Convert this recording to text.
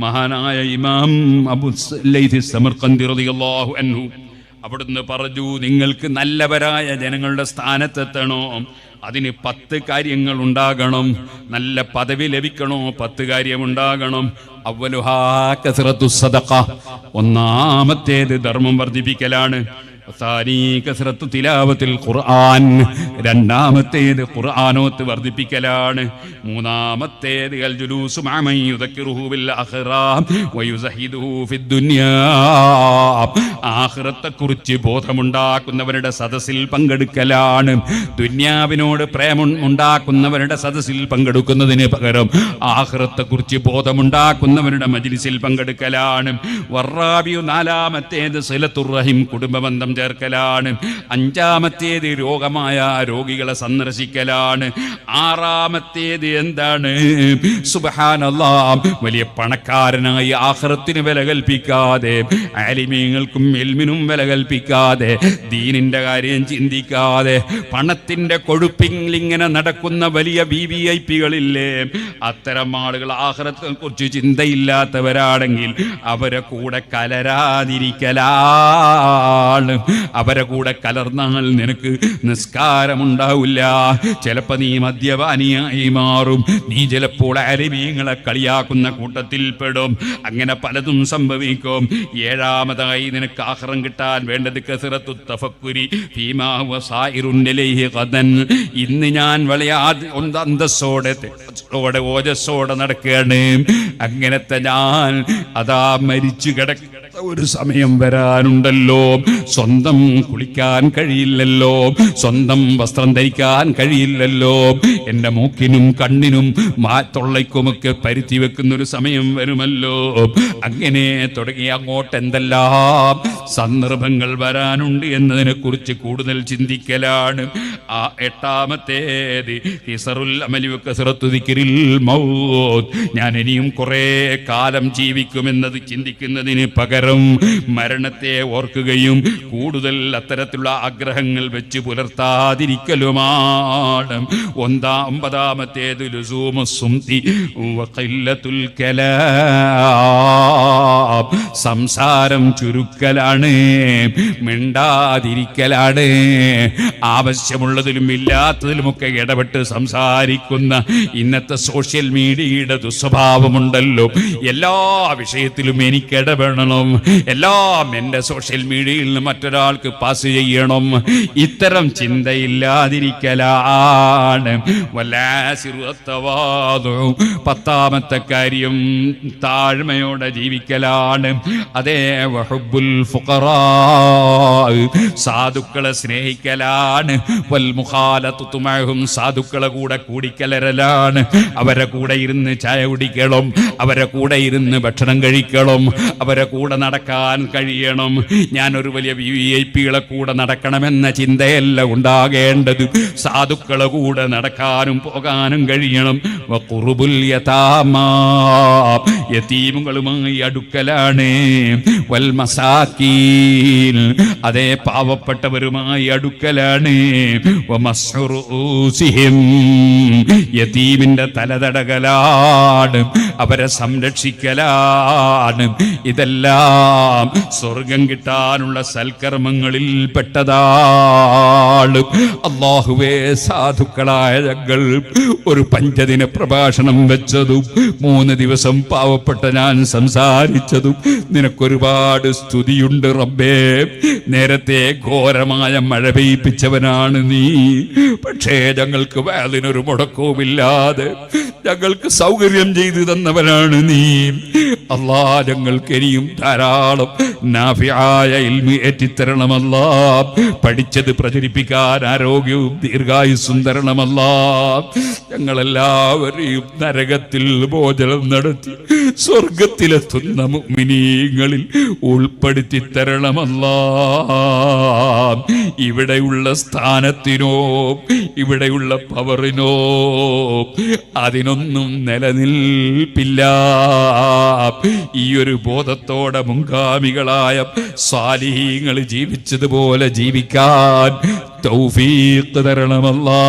മഹാനായ ഇമാം അബു ലൈഥി സമർഖന്ദി റളിയല്ലാഹു അൻഹു അവിടുന്ന് പറഞ്ഞു നിങ്ങൾക്ക് നല്ലവരായ ജനങ്ങളുടെ സ്ഥാനത്തെത്തണോ? അതിന് പത്ത് കാര്യങ്ങൾ ഉണ്ടാകണം. നല്ല പദവി ലഭിക്കണോ? പത്ത് കാര്യം ഉണ്ടാകണം. അവലുഹാ കസറത്തു സദഖ. ഒന്നാമത്തേത് ധർമ്മം വർദ്ധിപ്പിക്കലാണ്. കസ്റത്തു തിലാവത്തിൽ ഖുർആൻ. രണ്ടാമത്തേത് ഖുർആനോത്ത് വർദ്ധിപ്പിക്കലാണ്. മൂന്നാമത്തേത് ആഖിറത്തെക്കുറിച്ച് ബോധമുണ്ടാക്കുന്നവരുടെ സദസ്സിൽ പങ്കെടുക്കലാണ്. ദുന്യാവിനോട് പ്രേമം ഉണ്ടാക്കുന്നവരുടെ സദസ്സിൽ പങ്കെടുക്കുന്നതിന് പകരം ആഖിറത്തെക്കുറിച്ച് ബോധമുണ്ടാക്കുന്നവരുടെ മജിലിസിൽ പങ്കെടുക്കലാണ്. വർറാബിയു നാലാമത്തേത് സിലത്തുറഹിം കുടുംബബന്ധം ചേർക്കലാണ്. അഞ്ചാമത്തേത് രോഗമായ രോഗികളെ സന്ദർശിക്കലാണ്. ആറാമത്തേത് എന്താണ്? സുബഹാനല്ലാം വലിയ പണക്കാരനായി ആഹ്റത്തിന് വില കൽപ്പിക്കാതെ ആലിമീങ്ങൾക്കും എൽമിനും വില കൽപ്പിക്കാതെ ദീനിന്റെ കാര്യം ചിന്തിക്കാതെ പണത്തിന്റെ കൊഴുപ്പിൽ നടക്കുന്ന വലിയ വി വി ഐ പികളില്ലേ അത്തരം ആളുകൾ ആഹ്റത്തെ കുറിച്ച് ചിന്തയില്ലാത്തവരാണെങ്കിൽ അവരെ കൂടെ കലരാതിരിക്കലാണ്. അവരെ കൂടെ കലർന്നാൽ നിനക്ക് നിസ്കാരമുണ്ടാവില്ല. ചിലപ്പോൾ നീ മദ്യപാനിയായി മാറും. നീ ചിലപ്പോൾ അരമീങ്ങളെ കളിയാക്കുന്ന കൂട്ടത്തിൽ പെടും. അങ്ങനെ പലതും സംഭവിക്കും. ഏഴാമതായി നിനക്ക് ആഹ്റം കിട്ടാൻ വേണ്ടത് കസിറത്തു തഫക്കുരി ഇന്ന് ഞാൻ വളരെ ഓജസ്സോടെ നടക്കുകയാണ്. അങ്ങനത്തെ ഞാൻ അതാ മരിച്ചു കിടക്കുന്ന ഒരു സമയം വരാനുണ്ടല്ലോ. സ്വന്തം കുളിക്കാൻ കഴിയില്ലല്ലോ. സ്വന്തം വസ്ത്രം ധരിക്കാൻ കഴിയില്ലല്ലോ. എന്റെ മൂക്കിനും കണ്ണിനും മാത്തൊള്ളയ്ക്കുമൊക്കെ പരുത്തി വെക്കുന്ന ഒരു സമയം വരുമല്ലോ. അങ്ങനെ തുടങ്ങി അങ്ങോട്ട് എന്തെല്ലാം സന്ദർഭങ്ങൾ വരാനുണ്ട് എന്നതിനെ കുറിച്ച് കൂടുതൽ ചിന്തിക്കലാണ്. ആ എട്ടാമത്തേത്. തിസറുൽ അമലി കസറത്തു ദിക്രിൽ മൗത്ത്. ഞാൻ ഇനിയും കുറേ കാലം ജീവിക്കുമെന്നത് ചിന്തിക്കുന്നതിന് പകരം മരണത്തെ ഓർക്കുകയും കൂടുതൽ അത്തരത്തിലുള്ള ആഗ്രഹങ്ങൾ വെച്ച് പുലർത്താതിരിക്കലുമാണ്. ഒന്നാ ഒമ്പതാമത്തേത് സംസാരം ചുരുക്കലാണ് മിണ്ടാതിരിക്കലാണ്. ആവശ്യമുള്ളതിലും ഇല്ലാത്തതിലുമൊക്കെ ഇടപെട്ട് സംസാരിക്കുന്ന ഇന്നത്തെ സോഷ്യൽ മീഡിയയുടെ ദുസ്വഭാവമുണ്ടല്ലോ. എല്ലാ വിഷയത്തിലും എനിക്ക് ഇടപെടണം എല്ലാം എന്റെ സോഷ്യൽ മീഡിയയിൽ നിന്ന് മറ്റൊരാൾക്ക് പാസ് ചെയ്യണം. ഇത്തരം ചിന്തയില്ലാതിരിക്കലാണ്. വല്ലാസിറുത്തവാദു പത്താമത്തെ കാര്യം താഴ്മയോടെ ജീവിക്കലാണ്. അതേ വഹബുൽ ഫുഖറാ. സാധുക്കളെ സ്നേഹിക്കലാണ്. മുഖാലത്തുമായും സാധുക്കളെ കൂടെ കൂടിക്കലരലാണ്. അവരെ കൂടെ ഇരുന്ന് ചായ കുടിക്കണം. അവരെ കൂടെ ഇരുന്ന് ഭക്ഷണം കഴിക്കണം. അവരെ കൂടെ നടക്കാൻ കഴിയണം. ഞാൻ ഒരു വലിയ വി ഐ പികളെ കൂടെ നടക്കണമെന്ന ചിന്തയല്ല ഉണ്ടാകേണ്ടത്. സാധുക്കളെ കൂടെ നടക്കാനും പോകാനും കഴിയണം. യതീമുകളുമായി അടുക്കലാണ്. വൽ അതേ പാവപ്പെട്ടവരുമായി അടുക്കലാണ്. യതീമിന്റെ തലതടകലാണ് അവരെ സംരക്ഷിക്കലാണ്. ഇതെല്ലാം സ്വർഗം കിട്ടാനുള്ള സൽക്കർമ്മങ്ങളിൽ പെട്ടതാണ്. അള്ളാഹുവേ സാധുക്കളായ ഞങ്ങൾ ഒരു പഞ്ചദിന പ്രഭാഷണം വെച്ചതും മൂന്ന് ദിവസം പാവപ്പെട്ട ഞാൻ സംസാരിച്ചതും നിനക്കൊരുപാട് സ്തുതിയുണ്ട് റബ്ബേ. നേരത്തെ ഘോരമായ മഴ പെയ്യിപ്പിച്ചവനാണ് നീ. പക്ഷേ ഞങ്ങൾക്ക് വേദനൊരു മുടക്കവുമില്ലാതെ ഞങ്ങൾക്ക് സൗകര്യം ചെയ്തു തന്നവനാണ് നീ. അല്ലാ ഞങ്ങൾക്ക് ഇനിയും ധാരാളം നാഫിയായ ഇൽമി ഏറ്റിത്തരണമല്ല. പഠിച്ചത് പ്രചരിപ്പിക്കാൻ ആരോഗ്യവും ദീർഘായുസ്സും തരണമല്ല. ഞങ്ങളെല്ലാവരെയും നരകത്തിൽ ഭോജനം നടത്തി സ്വർഗത്തിലെത്തുന്ന മുഅ്മിനീങ്ങളിൽ ഉൾപ്പെടുത്തി തരണമല്ല. ഇവിടെയുള്ള സ്ഥാനത്തിനോ ഇവിടെയുള്ള പവറിനോ? അതിനൊന്നും നിലനിൽപ്പില്ല. ഈ ഒരു ബോധത്തോടെ മുൻഗാമികളായ സ്വാലിഹീങ്ങൾ ജീവിച്ചതുപോലെ ജീവിക്കാൻ തൗഫീഖ് തരണമല്ലാ.